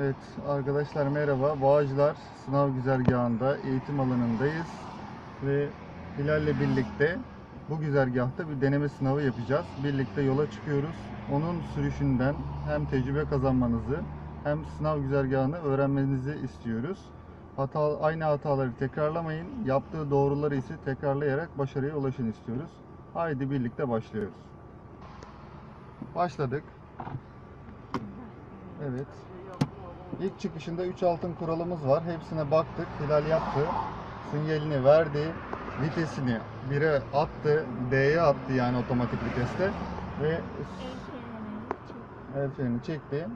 Evet arkadaşlar merhaba. Bağcılar sınav güzergahında eğitim alanındayız. Ve Hilal'le birlikte bu güzergahta bir deneme sınavı yapacağız. Birlikte yola çıkıyoruz. Onun sürüşünden hem tecrübe kazanmanızı hem sınav güzergahını öğrenmenizi istiyoruz. Hata, aynı hataları tekrarlamayın. Yaptığı doğruları ise tekrarlayarak başarıya ulaşın istiyoruz. Haydi birlikte başlıyoruz. Başladık. Evet. İlk çıkışında 3 altın kuralımız var. Hepsine baktık. Hilal yaptı. Sinyalini verdi. Vitesini 1'e attı. D'ye attı yani otomatik viteste. Ve el freni çekti.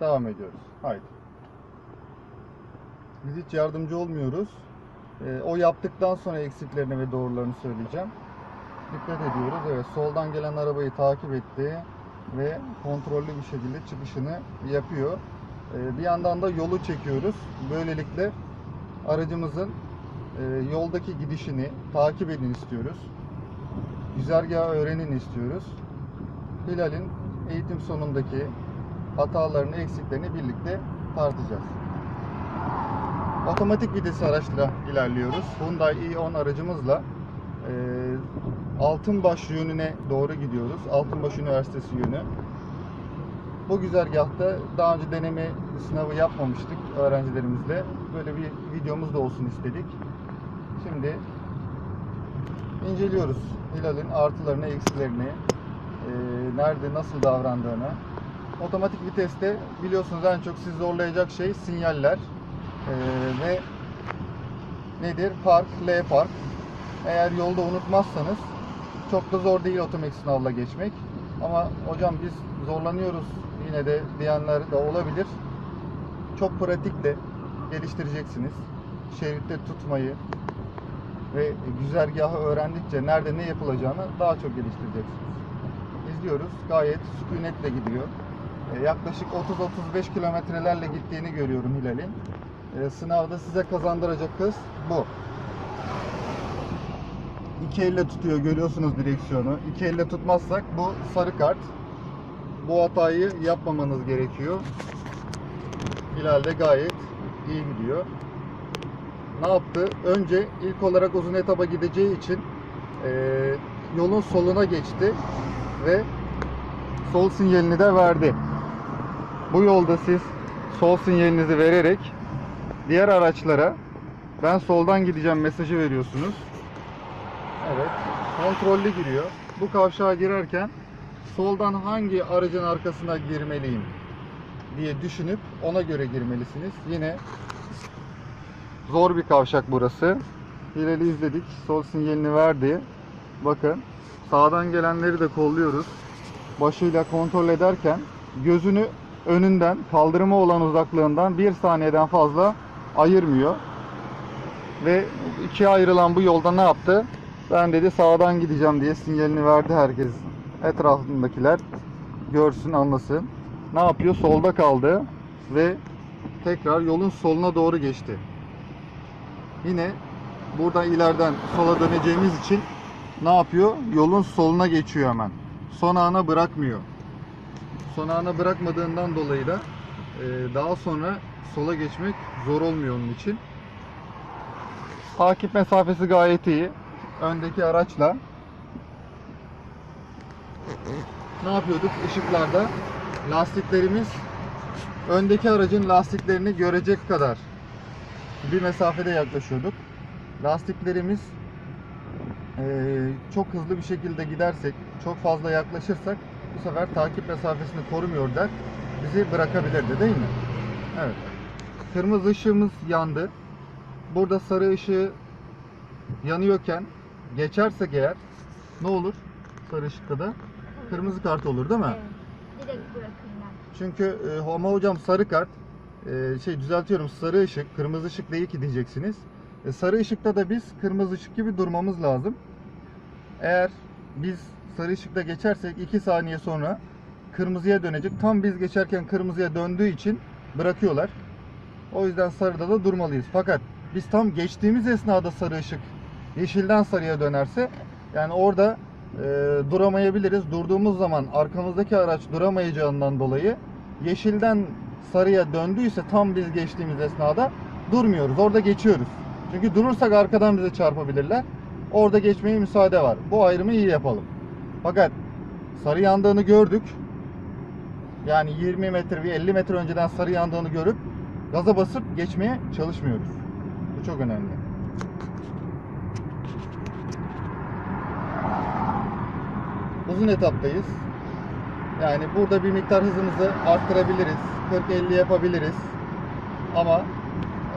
Devam ediyoruz. Haydi. Biz hiç yardımcı olmuyoruz. Ee, o yaptıktan sonra eksiklerini ve doğrularını söyleyeceğim. Dikkat ediyoruz. Evet, soldan gelen arabayı takip etti ve kontrollü bir şekilde çıkışını yapıyor. Ee, bir yandan da yolu çekiyoruz. Böylelikle aracımızın e, yoldaki gidişini takip edin istiyoruz. Güzergahı öğrenin istiyoruz. Hilal'in eğitim sonundaki hatalarını, eksiklerini birlikte tartacağız. Otomatik vitesi araçla ilerliyoruz. Hyundai i10 aracımızla e, Altınbaş yönüne doğru gidiyoruz. Altınbaş Üniversitesi yönü. Bu güzergahta daha önce deneme sınavı yapmamıştık öğrencilerimizle. Böyle bir videomuz da olsun istedik. Şimdi inceliyoruz Hilal'in artılarını, eksilerini, e, nerede nasıl davrandığını. Otomatik viteste biliyorsunuz en çok sizi zorlayacak şey sinyaller E, ve nedir? Park, L park. Eğer yolda unutmazsanız çok da zor değil otomatik sınavla geçmek. Ama hocam biz zorlanıyoruz yine de diyenler de olabilir. Çok pratikle geliştireceksiniz. Şeritte tutmayı ve güzergahı öğrendikçe nerede ne yapılacağını daha çok geliştireceksiniz. İzliyoruz. Gayet sükunetle gidiyor. E, Yaklaşık 30-35 kilometrelerle gittiğini görüyorum Hilal'in. E, Sınavda size kazandıracak hız bu. İki elle tutuyor görüyorsunuz direksiyonu. İki elle tutmazsak bu sarı kart. Bu hatayı yapmamanız gerekiyor. Hilal de gayet iyi gidiyor. Ne yaptı? Önce ilk olarak uzun etaba gideceği için eee, yolun soluna geçti ve sol sinyalini de verdi. Bu yolda siz sol sinyalinizi vererek diğer araçlara ben soldan gideceğim mesajı veriyorsunuz. Evet. Kontrollü giriyor. Bu kavşağa girerken soldan hangi aracın arkasına girmeliyim diye düşünüp ona göre girmelisiniz. Yine zor bir kavşak burası. Hilal'i izledik. Sol sinyalini verdi. Bakın sağdan gelenleri de kolluyoruz. Başıyla kontrol ederken gözünü önünden kaldırıma olan uzaklığından bir saniyeden fazla ayırmıyor. Ve ikiye ayrılan bu yolda ne yaptı? Ben dedi sağdan gideceğim diye sinyalini verdi herkes. Etrafındakiler görsün, anlasın. Ne yapıyor? Solda kaldı ve tekrar yolun soluna doğru geçti. Yine buradan ileriden sola döneceğimiz için ne yapıyor? Yolun soluna geçiyor hemen. Son ana bırakmıyor. Son ana bırakmadığından dolayı da e, daha sonra sola geçmek zor olmuyor onun için. Takip mesafesi gayet iyi. Öndeki araçla ne yapıyorduk? Işıklarda lastiklerimiz öndeki aracın lastiklerini görecek kadar bir mesafede yaklaşıyorduk. Lastiklerimiz eee, çok hızlı bir şekilde gidersek, çok fazla yaklaşırsak bu sefer takip mesafesini korumuyor der. Bizi bırakabilirdi değil mi? Evet. Kırmızı ışığımız yandı. Burada sarı ışığı yanıyorken geçersek eğer ne olur? Sarı ışıkta da kırmızı kart olur değil mi? Evet. Direkt bırakırlar. Çünkü e, ama hocam sarı kart e, şey düzeltiyorum sarı ışık kırmızı ışık değil ki diyeceksiniz. E, sarı ışıkta da biz kırmızı ışık gibi durmamız lazım. Eğer biz sarı ışıkta geçersek 2 saniye sonra kırmızıya dönecek. Tam biz geçerken kırmızıya döndüğü için bırakıyorlar. O yüzden sarıda da durmalıyız. Fakat biz tam geçtiğimiz esnada sarı ışık yeşilden sarıya dönerse yani orada e, duramayabiliriz. Durduğumuz zaman arkamızdaki araç duramayacağından dolayı yeşilden sarıya döndüyse tam biz geçtiğimiz esnada durmuyoruz. Orada geçiyoruz. Çünkü durursak arkadan bize çarpabilirler. Orada geçmeye müsaade var. Bu ayrımı iyi yapalım. Fakat sarı yandığını gördük. Yani 20 metre bir 50 metre önceden sarı yandığını görüp gaza basıp geçmeye çalışmıyoruz. Bu çok önemli. Uzun etaptayız. Yani burada bir miktar hızımızı arttırabiliriz. 40-50 yapabiliriz. Ama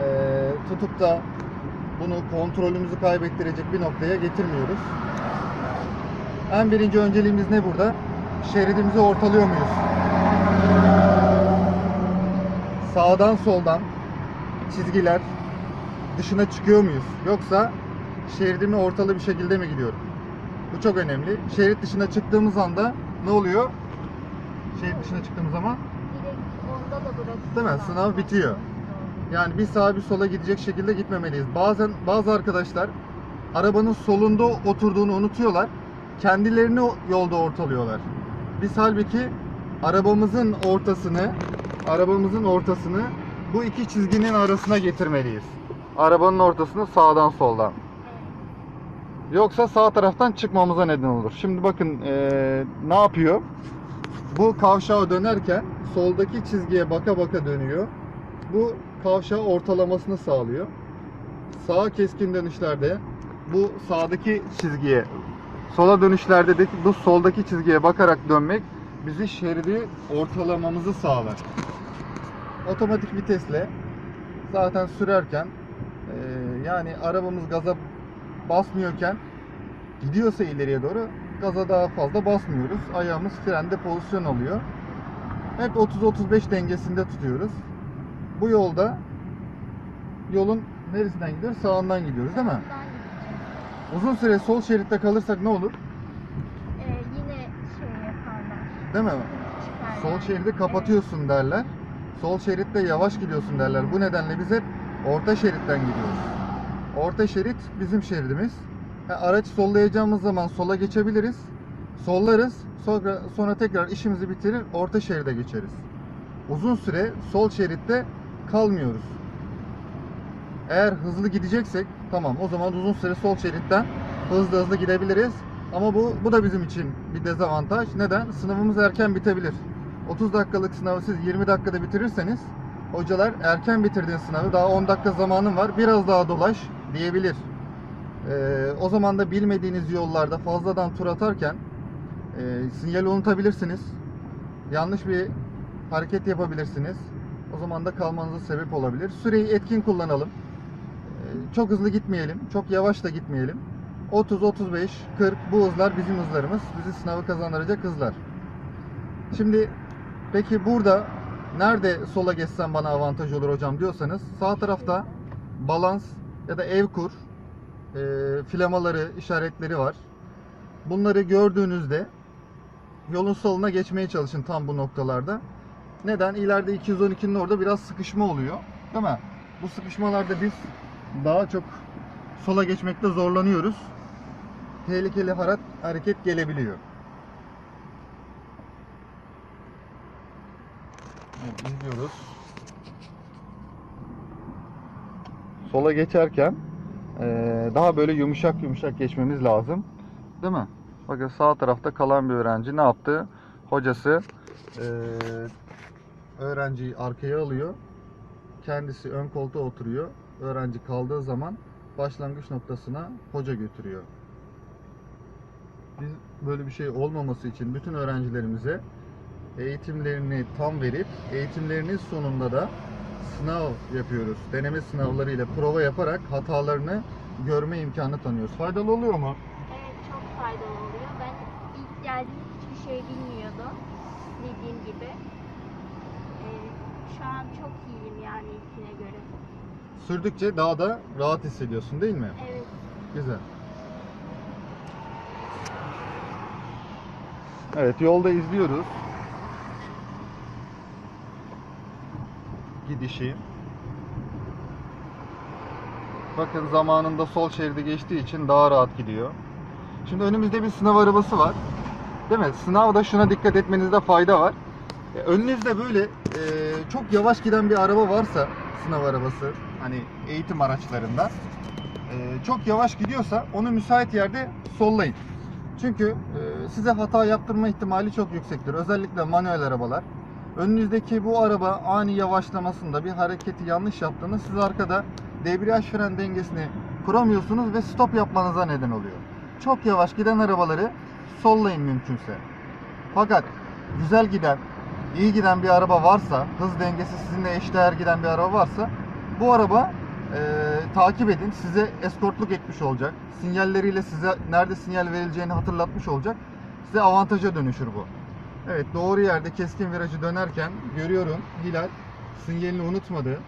eee, tutup da bunu kontrolümüzü kaybettirecek bir noktaya getirmiyoruz. En birinci önceliğimiz ne burada? Şeridimizi ortalıyor muyuz? Sağdan soldan çizgiler dışına çıkıyor muyuz? Yoksa şeridimi ortalı bir şekilde mi gidiyorum? Bu çok önemli. Şerit dışına çıktığımız anda ne oluyor? Şerit dışına çıktığımız zaman. Değil mi? Sınav bitiyor. yani bir sağa bir sola gidecek şekilde gitmemeliyiz. Bazen bazı arkadaşlar arabanın solunda oturduğunu unutuyorlar. Kendilerini yolda ortalıyorlar. Biz halbuki arabamızın ortasını arabamızın ortasını bu iki çizginin arasına getirmeliyiz. Arabanın ortasını sağdan soldan. Yoksa sağ taraftan çıkmamıza neden olur. Şimdi bakın eee, ne yapıyor? Bu kavşağa dönerken soldaki çizgiye baka baka dönüyor. Bu kavşağı ortalamasını sağlıyor. Sağ keskin dönüşlerde bu sağdaki çizgiye, sola dönüşlerde de bu soldaki çizgiye bakarak dönmek bizi şeridi ortalamamızı sağlar. Otomatik vitesle zaten sürerken eee, yani arabamız gaza basmıyorken gidiyorsa ileriye doğru gaza daha fazla basmıyoruz. Ayağımız frende pozisyon alıyor. Hep 30-35 dengesinde tutuyoruz. Bu yolda yolun neresinden gidiyoruz? Sağından gidiyoruz değil mi? Uzun süre sol şeritte kalırsak ne olur? Ee, yine şey yaparlar. Değil mi? Çıkarlar. Sol şeridi kapatıyorsun derler. Sol şeritte yavaş gidiyorsun derler. Bu nedenle biz hep orta şeritten gidiyoruz. Orta şerit bizim şeridimiz. Ha, araç sollayacağımız zaman sola geçebiliriz. Sollarız. Sonra, sonra tekrar işimizi bitirir orta şeride geçeriz. Uzun süre sol şeritte kalmıyoruz. Eğer hızlı gideceksek tamam o zaman uzun süre sol şeritten hızlı hızlı gidebiliriz. Ama bu bu da bizim için bir dezavantaj. Neden? Sınavımız erken bitebilir. 30 dakikalık sınavı siz 20 dakikada bitirirseniz hocalar erken bitirdiğin sınavı daha 10 dakika zamanın var biraz daha dolaş diyebilir. Ee, o zaman da bilmediğiniz yollarda fazladan tur atarken e, sinyali unutabilirsiniz. Yanlış bir hareket yapabilirsiniz. O zaman da kalmanıza sebep olabilir. Süreyi etkin kullanalım. Ee, çok hızlı gitmeyelim. Çok yavaş da gitmeyelim. 30, 35, 40 bu hızlar bizim hızlarımız. Bizi sınavı kazandıracak hızlar. Şimdi peki burada nerede sola geçsem bana avantaj olur hocam diyorsanız sağ tarafta balans ya da ev kur e, flamaları, işaretleri var. Bunları gördüğünüzde yolun soluna geçmeye çalışın tam bu noktalarda. Neden? İleride 212'nin orada biraz sıkışma oluyor. Değil mi? Bu sıkışmalarda biz daha çok sola geçmekte zorlanıyoruz. Tehlikeli hareket gelebiliyor. Evet, izliyoruz. Sola geçerken eee, daha böyle yumuşak yumuşak geçmemiz lazım. Değil mi? Bakın sağ tarafta kalan bir öğrenci ne yaptı? Hocası eee, öğrenciyi arkaya alıyor. Kendisi ön koltuğa oturuyor. Öğrenci kaldığı zaman başlangıç noktasına hoca götürüyor. Biz böyle bir şey olmaması için bütün öğrencilerimize eğitimlerini tam verip eğitimlerinin sonunda da sınav yapıyoruz. Deneme sınavlarıyla prova yaparak hatalarını görme imkanı tanıyoruz. Faydalı oluyor mu? Evet çok faydalı oluyor. Ben ilk geldiğimde hiçbir şey bilmiyordum. Dediğim gibi. Ee, şu an çok iyiyim yani ilkine göre. Sürdükçe daha da rahat hissediyorsun değil mi? Evet. Güzel. Evet yolda izliyoruz. Gidişi. Bakın zamanında sol şeridi geçtiği için daha rahat gidiyor. Şimdi önümüzde bir sınav arabası var. Değil mi? Sınavda şuna dikkat etmenizde fayda var. E, Önünüzde böyle e, çok yavaş giden bir araba varsa sınav arabası hani eğitim araçlarında e, çok yavaş gidiyorsa onu müsait yerde sollayın. Çünkü e, size hata yaptırma ihtimali çok yüksektir. Özellikle manuel arabalar. Önünüzdeki bu araba ani yavaşlamasında bir hareketi yanlış yaptığında siz arkada debriyaj fren dengesini kuramıyorsunuz ve stop yapmanıza neden oluyor. Çok yavaş giden arabaları sollayın mümkünse. Fakat güzel giden, iyi giden bir araba varsa, hız dengesi sizinle eşdeğer giden bir araba varsa bu araba e, takip edin. Size eskortluk etmiş olacak. Sinyalleriyle size nerede sinyal verileceğini hatırlatmış olacak. Size avantaja dönüşür bu. Evet doğru yerde keskin virajı dönerken görüyorum Hilal sinyalini unutmadı.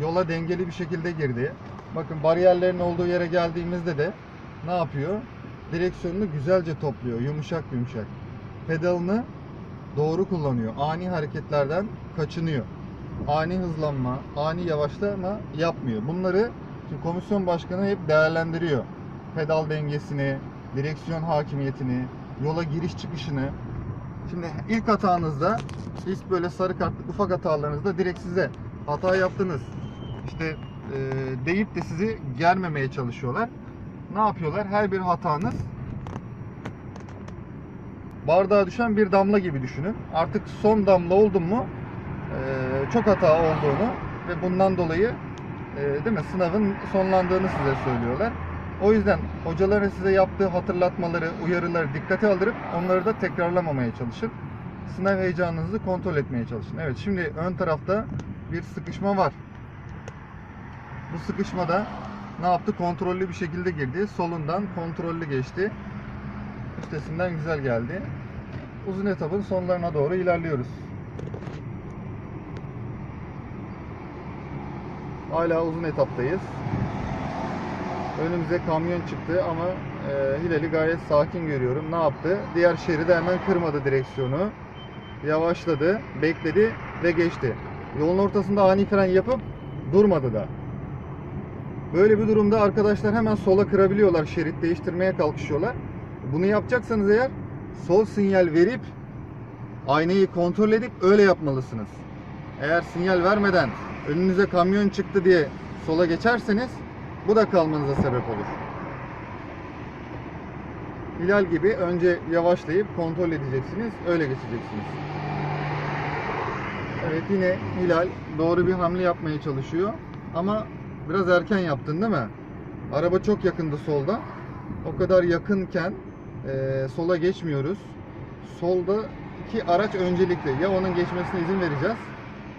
Yola dengeli bir şekilde girdi. Bakın bariyerlerin olduğu yere geldiğimizde de ne yapıyor? Direksiyonunu güzelce topluyor. Yumuşak yumuşak. Pedalını doğru kullanıyor. Ani hareketlerden kaçınıyor. Ani hızlanma, ani yavaşlama yapmıyor. Bunları şimdi komisyon başkanı hep değerlendiriyor. Pedal dengesini, direksiyon hakimiyetini, yola giriş çıkışını. Şimdi ilk hatanızda, ilk böyle sarı kartlık ufak hatalarınızda direkt size hata yaptınız. İşte e, deyip de sizi germemeye çalışıyorlar. Ne yapıyorlar? Her bir hatanız bardağa düşen bir damla gibi düşünün. Artık son damla oldun mu e, çok hata olduğunu ve bundan dolayı e, değil mi sınavın sonlandığını size söylüyorlar. O yüzden hocaların size yaptığı hatırlatmaları, uyarıları dikkate aldırıp onları da tekrarlamamaya çalışın. Sınav heyecanınızı kontrol etmeye çalışın. Evet şimdi ön tarafta bir sıkışma var. Bu sıkışmada ne yaptı? Kontrollü bir şekilde girdi. Solundan kontrollü geçti. Üstesinden güzel geldi. Uzun etapın sonlarına doğru ilerliyoruz. Hala uzun etaptayız. Önümüze kamyon çıktı ama e, Hilal'i gayet sakin görüyorum. Ne yaptı? Diğer şeride hemen kırmadı direksiyonu. Yavaşladı, bekledi ve geçti. Yolun ortasında ani fren yapıp durmadı da. Böyle bir durumda arkadaşlar hemen sola kırabiliyorlar. Şerit değiştirmeye kalkışıyorlar. Bunu yapacaksanız eğer sol sinyal verip aynayı kontrol edip öyle yapmalısınız. Eğer sinyal vermeden önünüze kamyon çıktı diye sola geçerseniz bu da kalmanıza sebep olur. Hilal gibi önce yavaşlayıp kontrol edeceksiniz, öyle geçeceksiniz. Evet yine Hilal doğru bir hamle yapmaya çalışıyor ama biraz erken yaptın değil mi? Araba çok yakındı solda. O kadar yakınken e, sola geçmiyoruz. Solda iki araç öncelikli. Ya onun geçmesine izin vereceğiz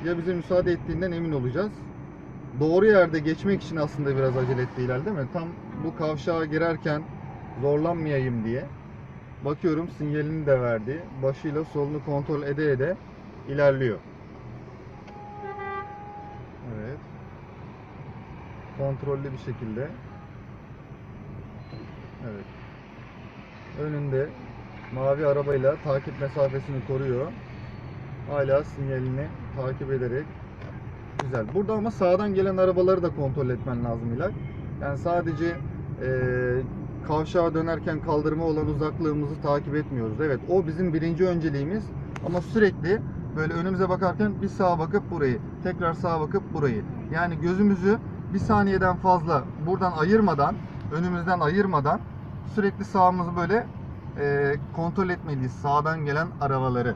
ya bize müsaade ettiğinden emin olacağız. Doğru yerde geçmek için aslında biraz acele etti Hilal değil mi? Tam bu kavşağa girerken zorlanmayayım diye. Bakıyorum sinyalini de verdi. Başıyla solunu kontrol ede ede ilerliyor. Evet. Kontrollü bir şekilde. Evet. Önünde mavi arabayla takip mesafesini koruyor. Hala sinyalini takip ederek güzel. Burada ama sağdan gelen arabaları da kontrol etmen lazım Hilal. Yani sadece eee kavşağa dönerken kaldırıma olan uzaklığımızı takip etmiyoruz. Evet o bizim birinci önceliğimiz ama sürekli böyle önümüze bakarken bir sağa bakıp burayı, tekrar sağa bakıp burayı. Yani gözümüzü bir saniyeden fazla buradan ayırmadan, önümüzden ayırmadan sürekli sağımızı böyle eee, kontrol etmeliyiz. Sağdan gelen arabaları.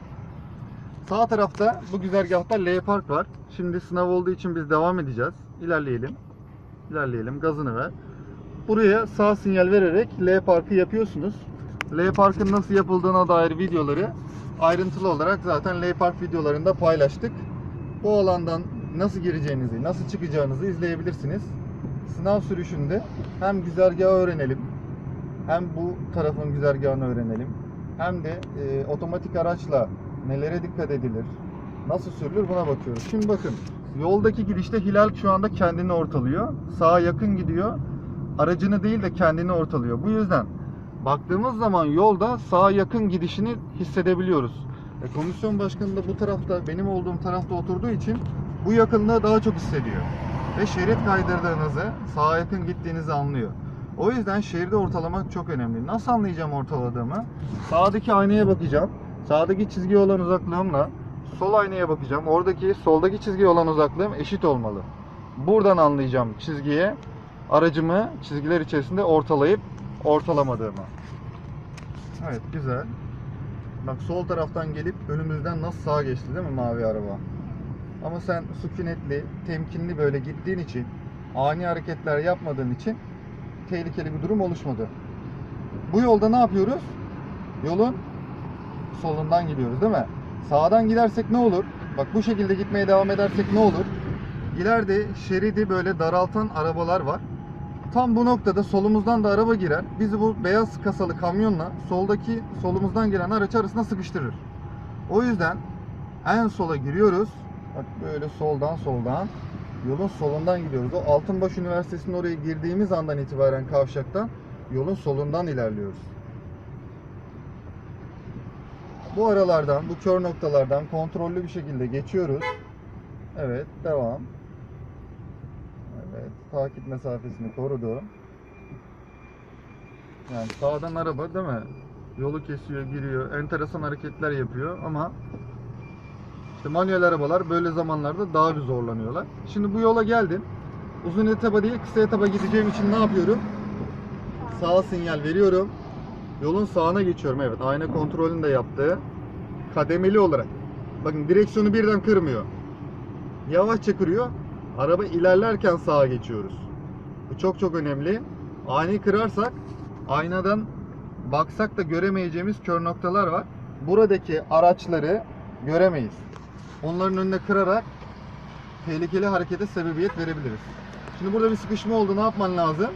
Sağ tarafta bu güzergahta L park var. Şimdi sınav olduğu için biz devam edeceğiz. İlerleyelim. İlerleyelim. Gazını ver. Buraya sağ sinyal vererek L parkı yapıyorsunuz. L parkın nasıl yapıldığına dair videoları ayrıntılı olarak zaten L park videolarında paylaştık. Bu alandan nasıl gireceğinizi, nasıl çıkacağınızı izleyebilirsiniz. Sınav sürüşünde hem güzergahı öğrenelim, hem bu tarafın güzergahını öğrenelim, hem de e, otomatik araçla nelere dikkat edilir, nasıl sürülür buna bakıyoruz. Şimdi bakın yoldaki gidişte Hilal şu anda kendini ortalıyor. Sağa yakın gidiyor. Aracını değil de kendini ortalıyor. Bu yüzden baktığımız zaman yolda sağa yakın gidişini hissedebiliyoruz. E, komisyon başkanı da bu tarafta benim olduğum tarafta oturduğu için bu yakınlığı daha çok hissediyor. Ve şerit kaydırdığınızı sağa yakın gittiğinizi anlıyor. O yüzden şeridi ortalamak çok önemli. Nasıl anlayacağım ortaladığımı? Sağdaki aynaya bakacağım. Sağdaki çizgiye olan uzaklığımla sol aynaya bakacağım. Oradaki soldaki çizgiye olan uzaklığım eşit olmalı. Buradan anlayacağım çizgiye aracımı çizgiler içerisinde ortalayıp ortalamadığımı. Evet güzel. Bak sol taraftan gelip önümüzden nasıl sağa geçti değil mi mavi araba? Ama sen sükunetli, temkinli böyle gittiğin için, ani hareketler yapmadığın için tehlikeli bir durum oluşmadı. Bu yolda ne yapıyoruz? Yolun solundan gidiyoruz değil mi? Sağdan gidersek ne olur? Bak bu şekilde gitmeye devam edersek ne olur? İleride şeridi böyle daraltan arabalar var. Tam bu noktada solumuzdan da araba girer. Bizi bu beyaz kasalı kamyonla soldaki solumuzdan gelen araç arasına sıkıştırır. O yüzden en sola giriyoruz. Bak böyle soldan soldan yolun solundan gidiyoruz. O Altınbaş Üniversitesi'nin oraya girdiğimiz andan itibaren kavşaktan yolun solundan ilerliyoruz. Bu aralardan, bu kör noktalardan kontrollü bir şekilde geçiyoruz. Evet, devam. Evet, takip mesafesini korudu. Yani sağdan araba değil mi? Yolu kesiyor, giriyor, enteresan hareketler yapıyor ama işte manuel arabalar böyle zamanlarda daha bir zorlanıyorlar. Şimdi bu yola geldim. Uzun etaba değil, kısa etaba gideceğim için ne yapıyorum? Sağ sinyal veriyorum. Yolun sağına geçiyorum. Evet, ayna kontrolünü de yaptı. Kademeli olarak. Bakın direksiyonu birden kırmıyor. Yavaşça kırıyor. Araba ilerlerken sağa geçiyoruz. Bu çok çok önemli. Ani kırarsak aynadan baksak da göremeyeceğimiz kör noktalar var. Buradaki araçları göremeyiz. Onların önüne kırarak tehlikeli harekete sebebiyet verebiliriz. Şimdi burada bir sıkışma oldu. Ne yapman lazım?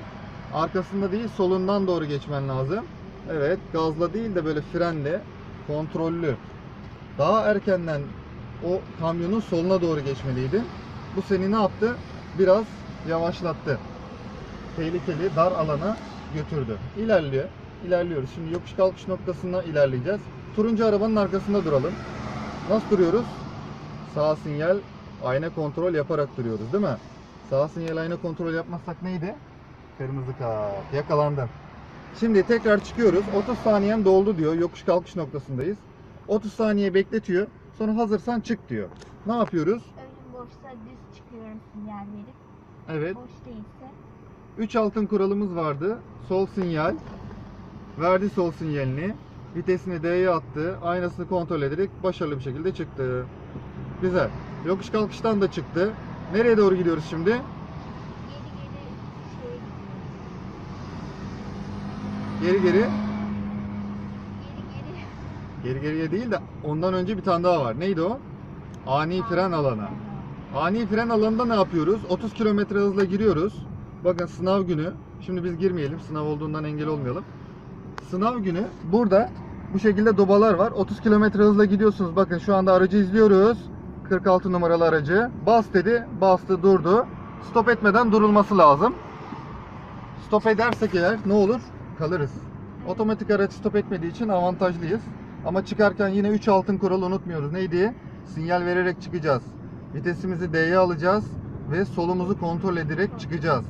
Arkasında değil solundan doğru geçmen lazım. Evet gazla değil de böyle frenle kontrollü. Daha erkenden o kamyonun soluna doğru geçmeliydin. Bu seni ne yaptı? Biraz yavaşlattı. Tehlikeli dar alana götürdü. İlerliyor. İlerliyoruz. Şimdi yokuş kalkış noktasına ilerleyeceğiz. Turuncu arabanın arkasında duralım. Nasıl duruyoruz? Sağ sinyal ayna kontrol yaparak duruyoruz değil mi? Sağ sinyal ayna kontrol yapmazsak neydi? Kırmızı kart. Yakalandın. Şimdi tekrar çıkıyoruz. 30 saniyen doldu diyor. Yokuş kalkış noktasındayız. 30 saniye bekletiyor. Sonra hazırsan çık diyor. Ne yapıyoruz? Önüm boşsa düz çıkıyorum sinyal verip. Evet. Boş değilse 3 altın kuralımız vardı. Sol sinyal. Verdi sol sinyalini. Vitesini D'ye attı. Aynasını kontrol ederek başarılı bir şekilde çıktı. Güzel. Yokuş kalkıştan da çıktı. Nereye doğru gidiyoruz şimdi? geri geri şeye gidiyoruz. Geri geri. Geri geri. Geri geriye değil de ondan önce bir tane daha var. Neydi o? Ani fren alanı. Ani fren alanında ne yapıyoruz? 30 km hızla giriyoruz. Bakın sınav günü. Şimdi biz girmeyelim. Sınav olduğundan engel olmayalım. Sınav günü burada bu şekilde dobalar var. 30 km hızla gidiyorsunuz. Bakın şu anda aracı izliyoruz. 46 numaralı aracı. Bas dedi. Bastı durdu. Stop etmeden durulması lazım. Stop edersek eğer ne olur? Kalırız. Otomatik araç stop etmediği için avantajlıyız. Ama çıkarken yine 3 altın kuralı unutmuyoruz. Neydi? Sinyal vererek çıkacağız. Vitesimizi D'ye alacağız ve solumuzu kontrol ederek çıkacağız.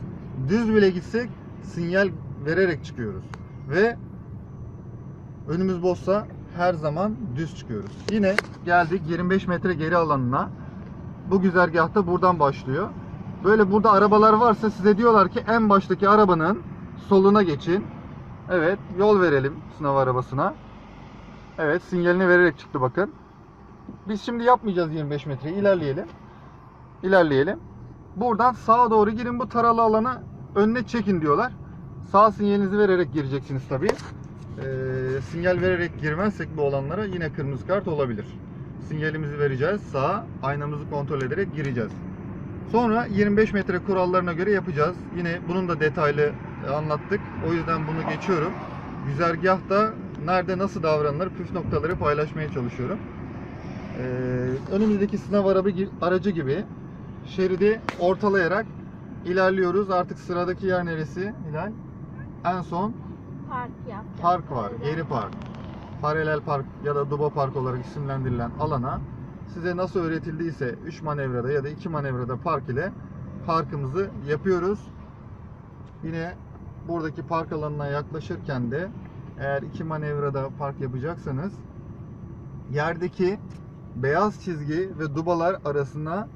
Düz bile gitsek sinyal vererek çıkıyoruz. Ve önümüz boşsa her zaman düz çıkıyoruz. Yine geldik 25 metre geri alanına. Bu güzergahta buradan başlıyor. Böyle burada arabalar varsa size diyorlar ki en baştaki arabanın soluna geçin. Evet yol verelim sınav arabasına. Evet sinyalini vererek çıktı bakın. Biz şimdi yapmayacağız 25 metre ilerleyelim. İlerleyelim. Buradan sağa doğru girin bu taralı alana önüne çekin diyorlar. Sağ sinyalinizi vererek gireceksiniz tabii. Ee, sinyal vererek girmezsek bu olanlara yine kırmızı kart olabilir. Sinyalimizi vereceğiz. Sağa aynamızı kontrol ederek gireceğiz. Sonra 25 metre kurallarına göre yapacağız. Yine bunun da detaylı anlattık. O yüzden bunu geçiyorum. Güzergahta nerede nasıl davranılır püf noktaları paylaşmaya çalışıyorum. Ee, önümüzdeki sınav arabı, aracı gibi şeridi ortalayarak ilerliyoruz. Artık sıradaki yer neresi Hilal? En son Park yapacağız. park var. Geri park. Paralel park ya da duba park olarak isimlendirilen alana size nasıl öğretildiyse 3 manevrada ya da 2 manevrada park ile parkımızı yapıyoruz. Yine buradaki park alanına yaklaşırken de eğer iki manevrada park yapacaksanız yerdeki beyaz çizgi ve dubalar arasına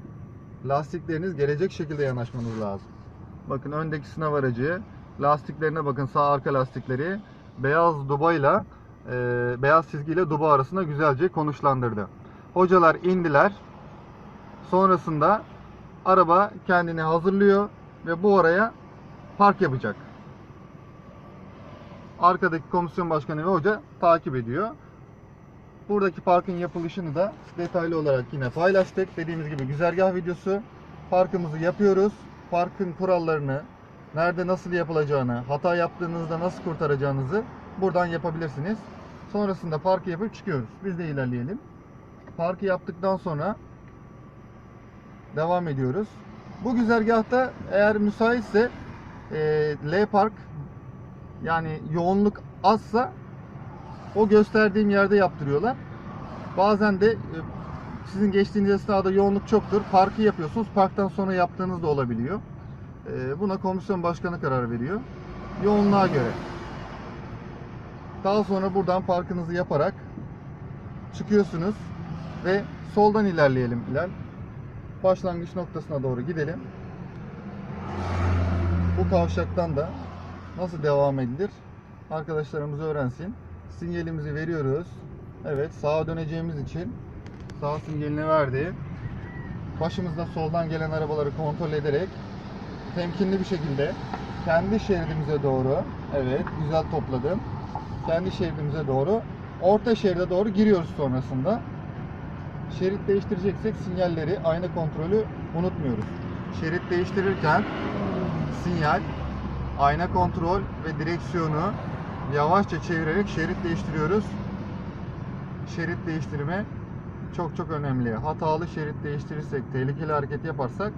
lastikleriniz gelecek şekilde yanaşmanız lazım. Bakın öndeki sınav aracı lastiklerine bakın sağ arka lastikleri beyaz dubayla e, beyaz çizgiyle duba arasında güzelce konuşlandırdı. Hocalar indiler. Sonrasında araba kendini hazırlıyor ve bu araya park yapacak. Arkadaki komisyon başkanı ve hoca takip ediyor. Buradaki parkın yapılışını da detaylı olarak yine paylaştık. Dediğimiz gibi güzergah videosu. Parkımızı yapıyoruz. Parkın kurallarını, nerede nasıl yapılacağını, hata yaptığınızda nasıl kurtaracağınızı buradan yapabilirsiniz. Sonrasında parkı yapıp çıkıyoruz. Biz de ilerleyelim. Parkı yaptıktan sonra devam ediyoruz. Bu güzergahta eğer müsaitse e, L Park yani yoğunluk azsa o gösterdiğim yerde yaptırıyorlar. Bazen de e, sizin geçtiğiniz esnada yoğunluk çoktur. Parkı yapıyorsunuz. Parktan sonra yaptığınız da olabiliyor. E, Buna komisyon başkanı karar veriyor. Yoğunluğa göre. Daha sonra buradan parkınızı yaparak çıkıyorsunuz ve soldan ilerleyelim Hilal. Başlangıç noktasına doğru gidelim. Bu kavşaktan da nasıl devam edilir? Arkadaşlarımız öğrensin. Sinyalimizi veriyoruz. Evet, sağa döneceğimiz için sağ sinyalini verdi. Başımızda soldan gelen arabaları kontrol ederek temkinli bir şekilde kendi şeridimize doğru, evet güzel topladım. Kendi şeridimize doğru, orta şeride doğru giriyoruz sonrasında. Şerit değiştireceksek sinyalleri, ayna kontrolü unutmuyoruz. Şerit değiştirirken sinyal, ayna kontrol ve direksiyonu yavaşça çevirerek şerit değiştiriyoruz. Şerit değiştirme çok çok önemli. Hatalı şerit değiştirirsek, tehlikeli hareket yaparsak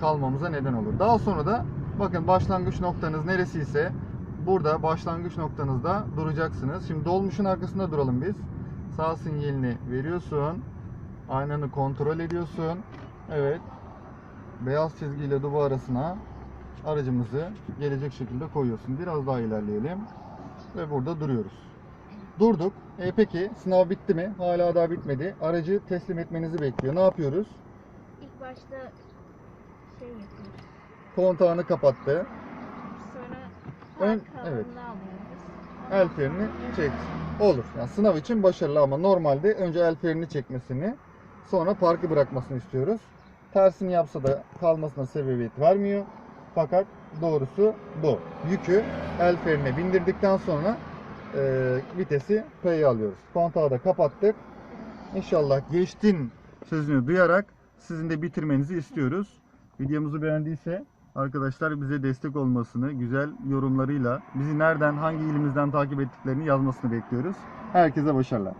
kalmamıza neden olur. Daha sonra da bakın başlangıç noktanız neresiyse burada başlangıç noktanızda duracaksınız. Şimdi dolmuşun arkasında duralım biz. Sağ sinyalini veriyorsun. Aynanı kontrol ediyorsun. Evet. Beyaz çizgiyle duba arasına aracımızı gelecek şekilde koyuyorsun. Biraz daha ilerleyelim. Ve burada duruyoruz. Durduk. E peki sınav bitti mi? Hala daha bitmedi. Aracı teslim etmenizi bekliyor. Ne yapıyoruz? İlk başta şey yapıyoruz. Kontağını kapattı. Sonra Ön- evet. El ferini çek. Olur. Yani sınav için başarılı ama normalde önce el ferini çekmesini sonra parkı bırakmasını istiyoruz. Tersini yapsa da kalmasına sebebiyet vermiyor. Fakat doğrusu bu. Yükü el ferine bindirdikten sonra e, vitesi P'ye alıyoruz. Kontağı da kapattık. İnşallah geçtin sözünü duyarak sizin de bitirmenizi istiyoruz. Videomuzu beğendiyse arkadaşlar bize destek olmasını, güzel yorumlarıyla bizi nereden, hangi ilimizden takip ettiklerini yazmasını bekliyoruz. Herkese başarılar.